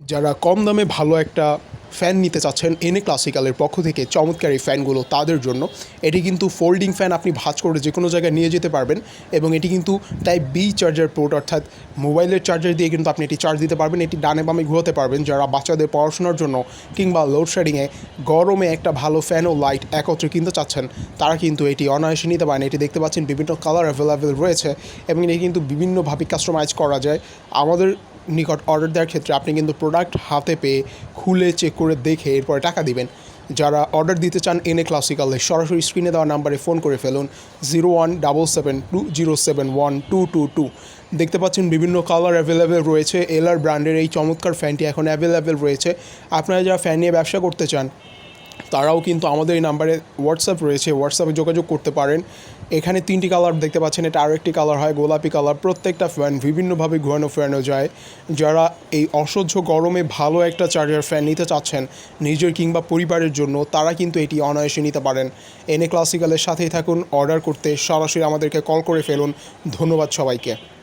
যারা কম দামে ভালো একটা ফ্যান নিতে চাচ্ছেন এনে ক্লাসিক্যালের পক্ষ থেকে চমৎকার এই ফ্যানগুলো তাদের জন্য। এটি কিন্তু ফোল্ডিং ফ্যান আপনি ভাঁজ করে যে কোনো জায়গায় নিয়ে যেতে পারবেন এবং এটি কিন্তু টাইপ বি চার্জার পোর্ট অর্থাৎ মোবাইলের চার্জার দিয়ে কিন্তু আপনি এটি চার্জ দিতে পারবেন। এটি ডানে বামে ঘুরোতে পারবেন। যারা বাচ্চাদের পড়াশোনার জন্য কিংবা লোডশেডিংয়ে গরমে একটা ভালো ফ্যান ও লাইট একত্রে কিনতে চাচ্ছেন, তারা কিন্তু এটি অনায়াসে নিতে পারেন। এটি দেখতে পাচ্ছেন বিভিন্ন কালার অ্যাভেলেবেল রয়েছে এবং এটি কিন্তু বিভিন্নভাবে কাস্টমাইজ করা যায়। আমাদের নিকট অর্ডার দেওয়ার ক্ষেত্রে আপনি কিন্তু প্রোডাক্ট হাতে পেয়ে খুলে চেক করে দেখে এরপরে টাকা দিবেন। যারা অর্ডার দিতে চান, এনে ক্লাসিক্যালে সরাসরি স্ক্রিনে দেওয়া নাম্বারে ফোন করে ফেলুন zero one double seven two zero seven one two two two দেখতে পাচ্ছেন বিভিন্ন কালার অ্যাভেলেবেল রয়েছে। এলআর ব্র্যান্ডের এই চমৎকার ফ্যানটি এখন অ্যাভেলেবেল রয়েছে। আপনারা যারা ফ্যান নিয়ে ব্যবসা করতে চান তারাও কিন্তু আমাদের এই নাম্বারে হোয়াটসঅ্যাপ রয়েছে। হোয়াটসঅ্যাপে যোগাযোগ করতে পারেন। এখানে তিনটি কালার দেখতে পাচ্ছেন। এটা আরও একটি কালার হয়, গোলাপি কালার প্রত্যেকটা ফ্যান বিভিন্নভাবে ঘোরানো, ফেরানো যায়। যারা এই অসহ্য গরমে ভালো একটা চার্জার ফ্যান নিতে চাচ্ছেন, নিজের কিংবা পরিবারের জন্য, তারা কিন্তু এটি অনায়াসে নিতে পারেন। এনে ক্লাসিক্যালের সাথেই থাকুন অর্ডার করতে সরাসরি আমাদেরকে কল করে ফেলুন। ধন্যবাদ সবাইকে।